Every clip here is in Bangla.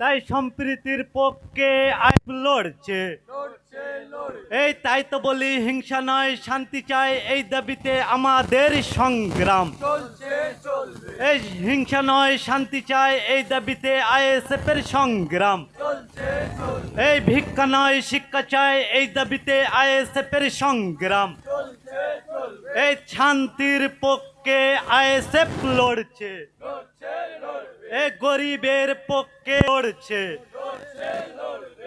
তাই সম্প্রীতির পক্ষে লড়ছে। এই তাই তো বলি হিংসা নয় শান্তি চাই এই দাবিতে আমাদের সংগ্রাম। এই হিংসা নয় শান্তি চাই এই দাবিতে আইএসএফ এর সংগ্রাম এই ভিক্ষা নয় শিক্ষা চাই এই দাবিতে আইএসএফ এর সংগ্রাম এই শান্তির পক্ষে আইএসএফ লড়ছে। এই গরিবের পক্ষে লড়ছে।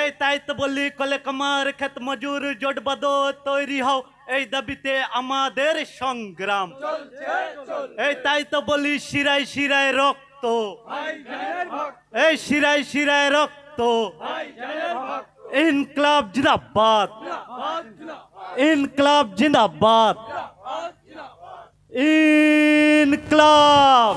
এই তাই তো বললি, কলে কামার ক্ষেত মজুর জোটবদ তৈরি হও। এই দাবিতে আমাদের সংগ্রাম। এই তাই তো বলি শিরাই শিরায় রক্ত। এই শিরাই শিরায় রক্ত। ইনকলাব জিন্দাবাদ। ইনকলাব জিন্দাবাদ। ইনকলাব।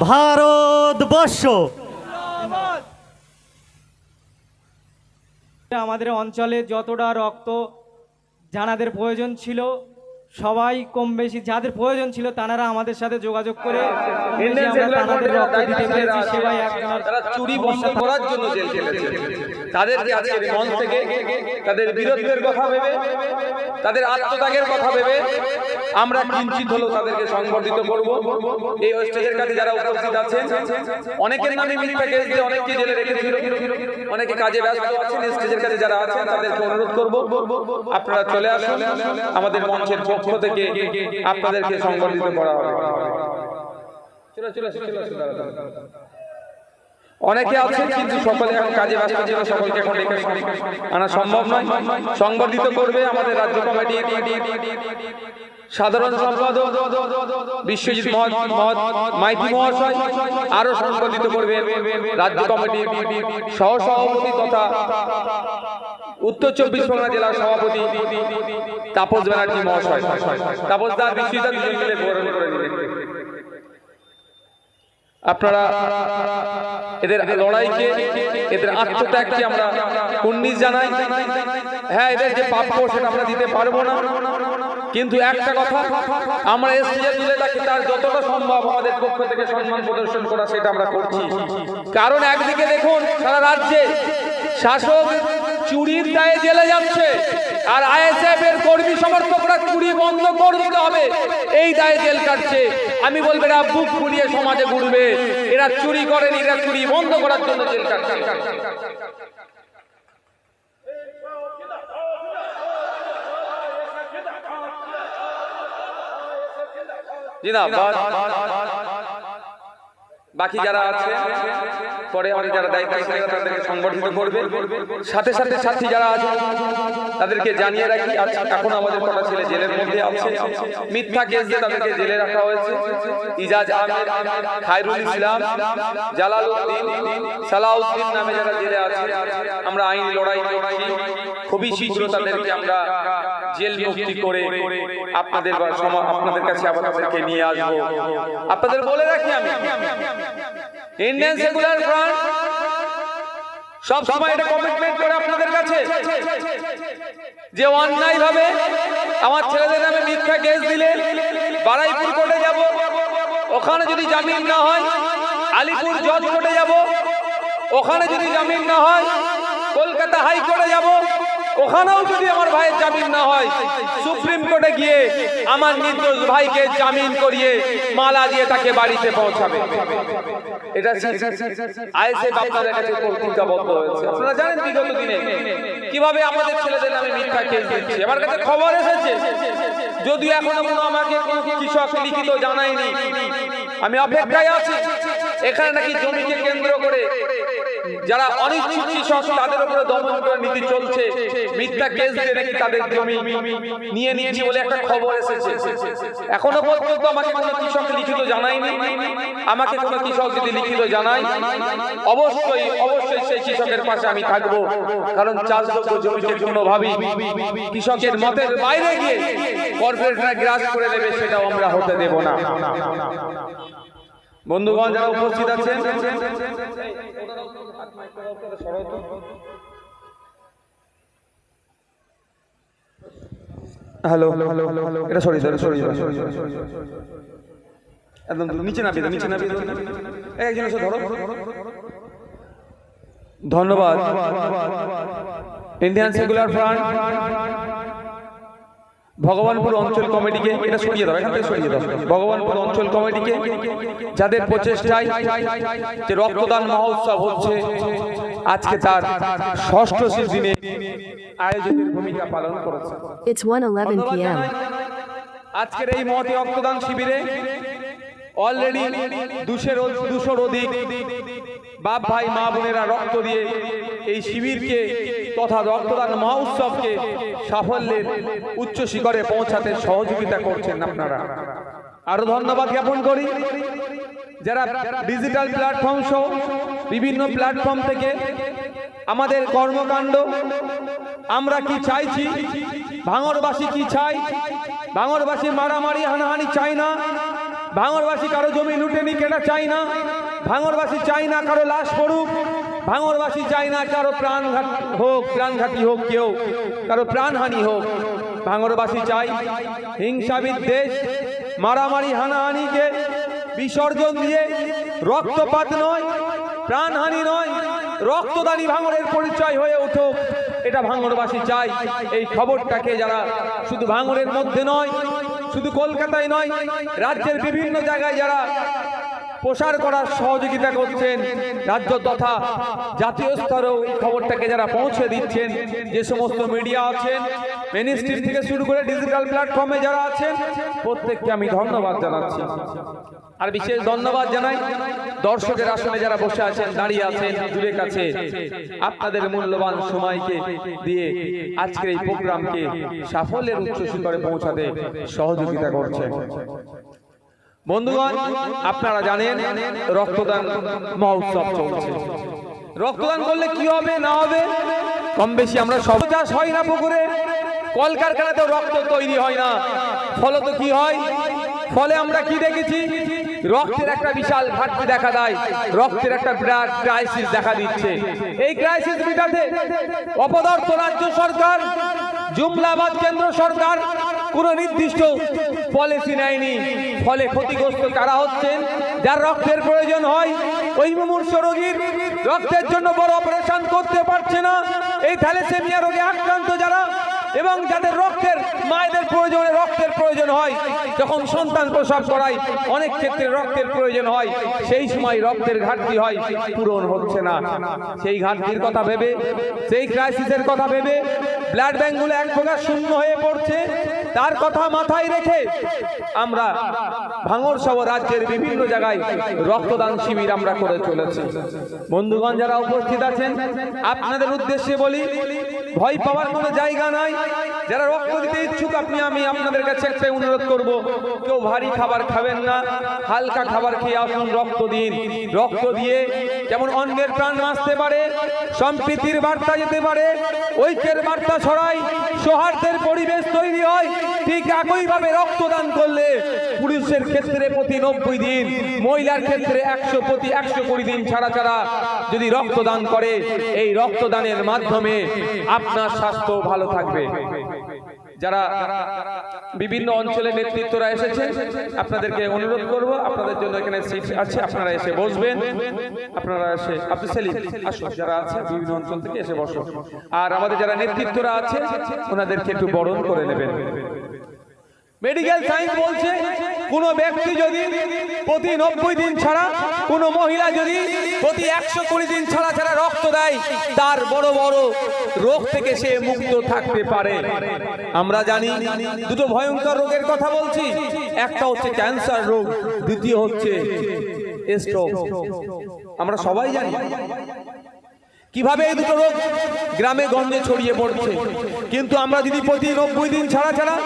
ভারতবর্ষ আমাদের অঞ্চলে যতটা রক্ত জানাদের প্রয়োজন ছিল সবাই কম বেশি যাদের প্রয়োজন ছিল তারা আমাদের সাথে যোগাযোগ করে আমরা তাদের রক্ত দিতে পেরেছি সেবাই একজনের চুরি বন্ধ করার জন্য জেল তাদেরকে থেকে তাদের বীরত্বের কথা ভেবে তাদের আত্মত্যাগের কথা ভেবে আমরা কিঞ্চিত হলেও তাদেরকে সংবর্ধিত করব। এই স্টেজের কাছে যারা উপস্থিত আছেন অনেকের নামে মিথ্যা কেস দিয়ে অনেককে জেলে রেখেছিল অনেকে কাজে ব্যস্ত আছেন স্টেজের কাছে যারা আছেন তাদেরকে অনুরোধ করব। আপনারা চলে আসুন। আমাদের মঞ্চের পক্ষ থেকে আপনাদেরকে সংগঠিত করা হবে। অনেকে আছেন কিন্তু সকলে এখন কাজে ব্যস্ত ছিল সকলকে এখন ডেকে আনা সম্ভব নয় সংগঠিত করবে আমাদের রাজ্য কমিটি। সাধারণ সম্পাদক বিশ্বজিৎ মাইতি মহাশয় আরও সংগঠিত করবে রাজ্য কমিটির সহ সভাপতি তথা উত্তর চব্বিশ পরগনা জেলার সভাপতি তাপস ব্যানার্জি মহাশয়। তাপস দা বিশ্বজিৎ দুজন মিলে বরণ করে নেবেন আপনারা এদের লড়াইকে, এদের আত্মত্যাগকে আমরা কুন্নিস জানাই। হ্যাঁ এদের যে প্রাপ্য সেটা আমরা দিতে পারব না। কিন্তু একটা কথা, আমরা তার যতটা সম্ভব আমাদের পক্ষ থেকে সম্মান প্রদর্শন করা, সেটা আমরা করছি। কারণ একদিকে দেখুন, সারা রাজ্যে শাসক চুরির দায়ে জেলে যাচ্ছে। আর আইএসএফ এর কর্মী সমর্থকরা চুরি বন্ধ করে দিতে হবে। এই দায়ে জেল কাটছে। আমি বলব, এরা বুক ফুলিয়ে সমাজে ঘুরবে। এরা চুরি করেন, এরা চুরি বন্ধ করার জন্য জেল কাটছে। বাকি যারা আছে পরে আমাদের যারা দায়িত্ব তাদেরকে সংগঠিত করবে। সাথে সাথে সাথী যারা আছে তাদেরকে জানিয়ে রাখি এখন আমাদের কটা ছেলে জেলের মধ্যে আছে। মিথ্যা কেস দিয়ে তাদেরকে জেলে রাখা হয়েছে। ইজাজ আহমেদ খায়রুল ইসলাম জালালউদ্দিন সালাউদ্দিন নামে যারা জেলে আছে আমরা আইন লড়াই করছি। খুবই শীঘ্র তাদেরকে আমরা জেল মুক্তি করে আপনাদের আপনাদের কাছে আবার তাদেরকে নিয়ে আসব। আপনাদের বলে রাখি আমি ইন্ডিয়ান সেকুলার ফ্রন্ট সব সময় এটা কমিটমেন্ট করে আপনাদের কাছে। যে অন্যায় ভাবে আমার ছেলেদের নামে মিথ্যা কেস দিলে বারাইপুর কোর্টে যাব, ওখানে যদি জামিন না হয় আলিপুর জজ কোর্টে যাব, ওখানে যদি জামিন না হয় কলকাতা হাইকোর্টে যাব ওখানেও যদি আমার ভাইয়ের জামিন না হয় সুপ্রিম কোর্টে গিয়ে আমার নির্দোষ ভাইকে জামিন করিয়ে মালা দিয়ে তাকে বাড়িতে পৌঁছাবে। এটা আইএসএফ আপনাদের কাছে প্রতিজ্ঞাবদ্ধ হয়েছে আপনারা জানেন বিগত দিনে কীভাবে আমাদের ছেলেদের নামে মিথ্যা কেস দিচ্ছে? আমার কাছে খবর এসেছে। যদিও এখনও কোনো আমাকে কোনো কৃষক লিখিত জানায়নি। আমি অপেক্ষায় আছি। এখানে নাকি জমিকে কেন্দ্র করে যারা অনিচ্ছুক কৃষক তাদের উপরে দমন নীতি চলছে, মিথ্যা কেস দিয়ে নাকি তাদের জমি নিয়ে নিয়েছি বলে একটা খবর এসেছে। এখনও পর্যন্ত আমাকে কোনো কৃষক লিখিত জানায়নি। আমাকে কোনো কৃষক যদি লিখিত জানায়, অবশ্যই অবশ্যই সেই কৃষকের পাশে আমি থাকব। কারণ চাষযোগ্য জমিকে কোনোভাবেই কৃষকের মতের বাইরে গিয়ে কর্পোরেটরা গ্রাস করে দেবে, সেটাও আমরা হতে দেব না। বন্ধুগণ যারা উপস্থিত আছেন হ্যালো এটা সরি সরি সরি একদম নিচে দাও, নিচে। এই একজন এসে ধরো ধন্যবাদ ইন্ডিয়ান সেকুলার ফ্রন্ট ভগবানপুর অঞ্চল কমিটিকে এটা সরিয়ে দাও এখান থেকে সরিয়ে দাও। ভগবানপুর অঞ্চল কমিটিকে যাদের প্রচেষ্টায় যে রক্তদান মহোৎসব হচ্ছে আজকে তার ষষ্ঠ দিনে আয়োজনের ভূমিকা পালন করেছে। It's 1:11 p.m. আজকের এই মহতি রক্তদান শিবিরে অলরেডি দুশের দুশোর অধিক বাপ ভাই মা বোনেরা রক্ত দিয়ে এই শিবিরকে তথা রক্তদান মহোৎসবকে সাফল্যের উচ্চ শিখরে পৌঁছাতে সহযোগিতা করছেন আপনারা। আরও ধন্যবাদ জ্ঞাপন করি। যারা ডিজিটাল প্ল্যাটফর্ম সহ বিভিন্ন প্ল্যাটফর্ম থেকে আমাদের কর্মকাণ্ড, আমরা কি চাইছি? ভাঙরবাসী কি চাই? ভাঙরবাসী মারামারি, হানাহানি চাই না? ভাঙরবাসী কারও জমি লুটে নি কেনা চাই না? ভাঙরবাসী চাই না কারও লাশ পড়ুক? ভাঙরবাসী চাই না কারও প্রাণঘাত হোক প্রাণঘাতী হোক কেউ, কারও প্রাণহানি হোক। ভাঙরবাসী চাই হিংসা বিদ্বেষ মারামারি, হানাহানিকে বিসর্জন দিয়ে রক্তপাত নয় প্রাণহানি নয়, রক্তদানি ভাঙরের পরিচয় হয়ে উঠুক। এটা ভাঙরবাসী চাই এই খবরটাকে যারা শুধু ভাঙরের মধ্যে নয়, শুধু কলকাতায় নয়, রাজ্যের বিভিন্ন জায়গায় যারা প্রসার করার সহযোগিতা করছেন রাজ্য তথা জাতীয় স্তরেও এই খবরটাকে যারা পৌঁছে দিচ্ছেন, যে সমস্ত মিডিয়া আছেন মিনিস্ট্রি থেকে শুরু করে ডিজিটাল প্ল্যাটফর্মে যারা আছেন, প্রত্যেককে আমি ধন্যবাদ জানাচ্ছি। আর বিশেষ ধন্যবাদ জানাই দর্শকের আসনে যারা বসে আছেন, দাঁড়িয়ে আছেন জুড়ে কাছে, আপনাদের মূল্যবান সময়কে দিয়ে আজকের এই প্রোগ্রামকে সাফল্যের উচ্চ শিখরে পৌঁছাতে সহযোগিতা করছেন বন্ধুগণ, আপনারা জানেন রক্তদান মহোৎসব চলছে। রক্তদান করলে কি হবে, না হবে? কম বেশি আমরা সব চাষ হয় না পুকুরে। কলকারখানাতেও রক্ত তৈরি হয় না। ফলত কি হয়? ফলে আমরা কি দেখেছি? রক্তের একটা বিশাল ঘাটতি দেখা দেয়। রক্তের একটা বিরাট ক্রাইসিস দেখা দিচ্ছে। এই ক্রাইসিস মেটাতে অপদার্থ রাজ্য সরকার জুমলাবাদ কেন্দ্র সরকার কোন নির্দিষ্ট পলিসি নেয়নি। ফলে ক্ষতিগ্রস্ত কারা হচ্ছেন? যার রক্তের প্রয়োজন হয়, ওই মুমূর্ষ রোগীর রক্তের জন্য বড় অপারেশন করতে পারছে না। এই থ্যালেসেমিয়া রোগে আক্রান্ত যারা, এবং যাদের রক্তের, মায়েদের প্রয়োজনে রক্তের প্রয়োজন হয়, যখন সন্তান প্রসব করায়, অনেক ক্ষেত্রে রক্তের প্রয়োজন হয়, সেই সময় রক্তের ঘাটতি হয়, পূরণ হচ্ছে না। সেই ঘাটতির কথা ভেবে, সেই ক্রাইসিসের কথা ভেবে ব্লাড ব্যাঙ্কগুলো এক প্রকার শূন্য হয়ে পড়ছে। তার কথা মাথায় রেখে আমরা ভাঙর সহ রাজ্যের বিভিন্ন জায়গায় রক্তদান শিবির আমরা করে চলেছি। বন্ধুগণ, যারা উপস্থিত আছেন, আপনাদের উদ্দেশ্যে বলি, ভয় পাওয়ার কোনো জায়গা নাই। যারা রক্ত দিতে ইচ্ছুক, আপনি, আমি আপনাদের কাছে একটাই অনুরোধ করব। কেউ ভারী খাবার খাবেন না, হালকা খাবার খেয়ে আসুন, রক্ত দিন। রক্ত দিয়ে যেমন অন্যের প্রাণ বাঁচতে পারে, সম্প্রীতির বার্তা যেতে পারে, ঐক্যের বার্তা ছড়াই সৌহার্দ্যের পরিবেশ তৈরি হয়, ঠিক একইভাবে রক্তদান করলে পুরুষের ক্ষেত্রে প্রতি নব্বই দিন, মহিলার ক্ষেত্রে একশো প্রতি একশো কুড়ি দিন ছাড়া ছাড়া যদি রক্তদান করে, এই রক্তদানের মাধ্যমে আপনার স্বাস্থ্য ভালো থাকবে। যারা বিভিন্ন অঞ্চলের নেতৃত্বরা এসেছে, আপনাদেরকে অনুরোধ করব, আপনাদের জন্য এখানে সিট আছে, আপনারা এসে বসবেন। আপনারা এসে, আপনি সেলিম, আসুন, যারা আছে, বিভিন্ন অঞ্চল থেকে এসে বসো আর আমাদের যারা নেতৃত্বরা আছে, ওনাদেরকে একটু বরণ করে নেবেন। মেডিকেল সায়েন্স বলছে, কোন ব্যক্তি যদি প্রতি নব্বই দিন ছাড়া কোন মহিলা যদি প্রতি একশো কুড়ি দিন ছাড়া ছাড়া রক্ত দেয়, তার বড় বড় রোগ থেকে সে মুক্ত থাকতে পারে। আমরা জানি দুটো ভয়ঙ্কর রোগের কথা বলছি। একটা হচ্ছে ক্যান্সার রোগ, দ্বিতীয় হচ্ছে স্ট্রোক আমরা সবাই জানি কীভাবে এই দুটো রোগ গ্রামে গঞ্জে ছড়িয়ে পড়ছে। কিন্তু আমরা যদি প্রতি নব্বই দিন ছাড়া ছাড়া,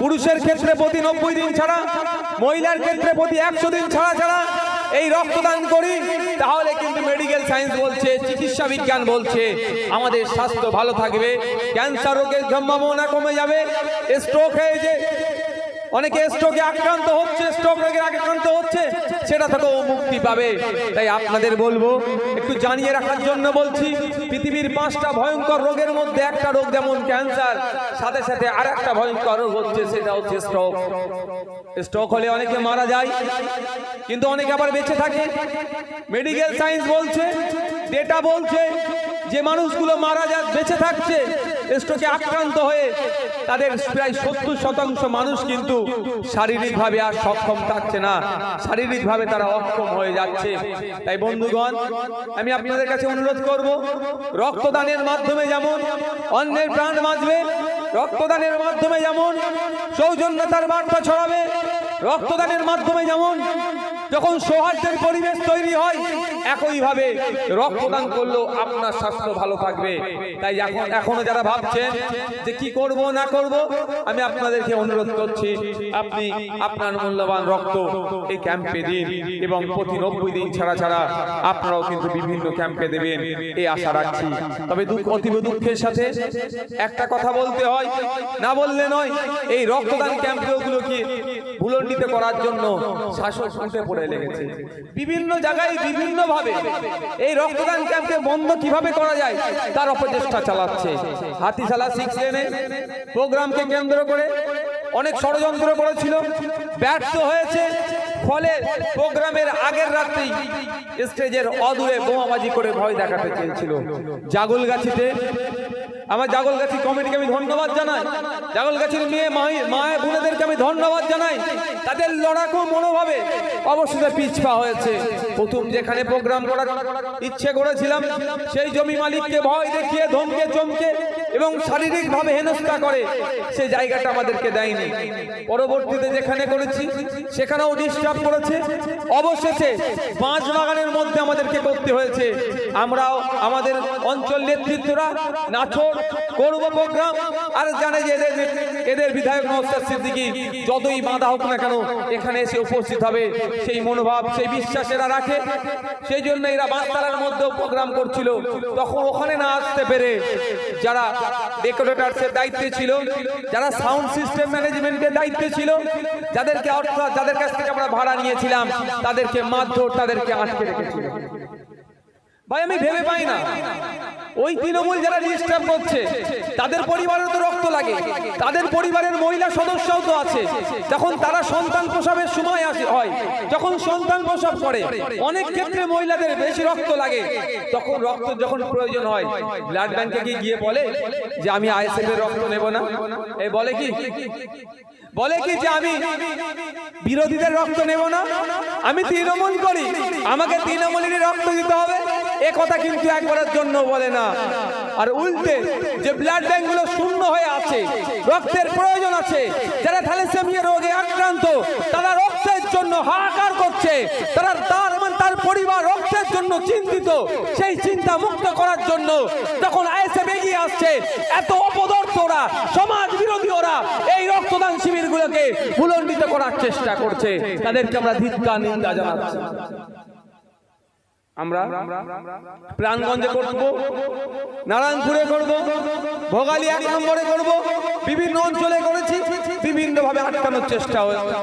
পুরুষের ক্ষেত্রে প্রতি নব্বই দিন ছাড়া, মহিলার ক্ষেত্রে প্রতি একশো দিন ছাড়া ছাড়া এই রক্তদান করি, তাহলে কিন্তু মেডিকেল সায়েন্স বলছে, চিকিৎসা বিজ্ঞান বলছে, আমাদের স্বাস্থ্য ভালো থাকবে। ক্যান্সার রোগের সম্ভাবনা কমে যাবে স্ট্রোক হয়ে যে অনেকে স্ট্রোকে আক্রান্ত হচ্ছে স্ট্রোক রোগের আক্রান্ত হচ্ছে সেটা থেকেও মুক্তি পাবে। তাই আপনাদের বলব একটু জানিয়ে রাখার জন্য বলছি পৃথিবীর পাঁচটা ভয়ঙ্কর রোগের মধ্যে একটা রোগ যেমন ক্যান্সার সাথে সাথে আর একটা ভয়ঙ্কর রোগ হচ্ছে সেটা হচ্ছে স্ট্রোক স্ট্রোক হলে অনেকে মারা যায় কিন্তু অনেকে আবার বেঁচে থাকে। মেডিকেল সায়েন্স বলছে ডেটা বলছে যে মানুষগুলো মারা যা বেঁচে থাকছে স্ট্রোকে আক্রান্ত হয়ে তাদের প্রায় সত্তর শতাংশ মানুষ কিন্তু শারীরিকভাবে আর সক্ষম থাকছে না। শারীরিকভাবে তারা অক্ষম হয়ে যাচ্ছে। তাই বন্ধুগণ, আমি আপনাদের কাছে অনুরোধ করব, রক্তদানের মাধ্যমে যেমন অন্যের প্রাণ বাঁচবে, রক্তদানের মাধ্যমে যেমন সৌজন্যতার বার্তা ছড়াবে, রক্তদানের মাধ্যমে যেমন যখন সৌহার্দ্যের পরিবেশ তৈরি হয়, একইভাবে রক্তদান করলেও আপনার স্বাস্থ্য ভালো থাকবে। তাই এখন এখনও যারা ভাবছেন যে কি করব, না করব, আমি আপনাদেরকে অনুরোধ করছি, আপনি আপনার মূল্যবান রক্ত এই ক্যাম্পে দিন এবং প্রতি নব্বই দিন ছাড়া ছাড়া আপনারাও কিন্তু বিভিন্ন ক্যাম্পে দেবেন, এই আশা রাখছি। তবে দুঃখ অতীব দুঃখের সাথে একটা কথা বলতে হয়, না বললে নয়, এই রক্তদান ক্যাম্পগুলোকে ভুলণ্ডিত করার জন্য শাসক উঠে পড়ে লেগেছে। বিভিন্ন জায়গায় বিভিন্ন ভাবে এই রক্তদান ক্যাম্পকে বন্ধ কীভাবে করা যায়, তার অপচেষ্টা চালাচ্ছে। হাতিশালা সিক্স লেনে প্রোগ্রামকে কেন্দ্র করে অনেক ষড়যন্ত্র করেছিল। ব্যর্থ হয়েছে। ফলে প্রোগ্রামের আগের রাত্রেই স্টেজের অদূরে বোমাবাজি করে ভয় দেখাতে চেয়েছিল। জাগলগাছিতে। আমার জাগলগাছি কমিটিকে আমি ধন্যবাদ জানাই। জাগলগাছির মেয়ে মায়ের বোনেদেরকে আমি ধন্যবাদ জানাই। তাদের লড়াকু মনোভাবে অবশ্যই পিছপা হয়েছে। প্রথম যেখানে প্রোগ্রাম করার ইচ্ছে করেছিলাম, সেই জমি মালিককে ভয় দেখিয়ে ধমকে চমকে এবং শারীরিকভাবে হেনস্থা করে, সে জায়গাটা আমাদেরকে দেয়নি। পরবর্তীতে যেখানে করেছি, সেখানেও ডিস্টার্ব করেছে। অবশেষে পাঁচ বাগানের মধ্যে আমাদেরকে করতে হয়েছে। আমরাও আমাদের অঞ্চল নেতৃত্বরা নাচর করব প্রোগ্রাম। আর জানে যে এদের এদের বিধায়ক নওস্তার সিদ্দিকী যতই বাধা হোক না কেন এখানে এসে উপস্থিত হবে। সেই মনোভাব, সেই বিশ্বাস এরা রাখে। সেই জন্য এরা বাঁশতলার মধ্যেও প্রোগ্রাম করছিল। তখন ওখানে না আসতে পেরে যারা ডেকোরেটার্সের দায়িত্বে ছিল, যারা সাউন্ড সিস্টেম ম্যানেজমেন্টের দায়িত্বে ছিল, যাদেরকে অর্থাৎ যাদের কাছ থেকে আমরা ভাড়া নিয়েছিলাম, তাদেরকে মারধর, তাদেরকে আটকে রেখেছিল। ভাই, আমি ভেবে পাই না। ওই তৃণমূল যারা ডিস্টার্ব করছে, তাদের পরিবারের তো রক্ত লাগে। তাদের পরিবারের মহিলা সদস্যও তো আছে। যখন তারা সন্তান প্রসবের সময় আসে, হয়, যখন সন্তান প্রসব করে, অনেক ক্ষেত্রে মহিলাদের বেশি রক্ত লাগে। তখন রক্ত যখন প্রয়োজন হয় ব্লাড ব্যাংকে কি গিয়ে বলে যে, আমি আইএসএফ এর রক্ত নেব না। এ বলে কি? বলে কি যে, আমি বিরোধীদের রক্ত নেব না। আমি তৃণমূল করি। আমাকে তৃণমূলেরই রক্ত দিতে হবে। এ কথা কিন্তু একবারের জন্য বলে না। আর উল্টে, যে ব্লাড ব্যাংকগুলো শূন্য হয়ে আছে, রক্তের প্রয়োজন আছে, যারা থ্যালাসেমিয়া রোগে আক্রান্ত, তারা রক্তের জন্য হাহাকার করছে, তারা তার মানে তার পরিবার রক্তের জন্য চিন্তিত, সেই চিন্তা মুক্ত করার জন্য যখন আইএসএফ এগিয়ে আসছে, এত অপদর্থ ওরা সমাজ বিরোধী ওরা এই রক্তদান শিবিরগুলোকে ভুলণ্ডিত করার চেষ্টা করছে। তাদেরকে আমরা ধিক্কার, নিন্দা জানাচ্ছি। আমরা প্রাণগঞ্জে করব নারায়ণপুরে করব ভোগালী এক নম্বরে করব বিভিন্ন অঞ্চলে করেছি বিভিন্নভাবে আটকানোর চেষ্টা হয়েছে।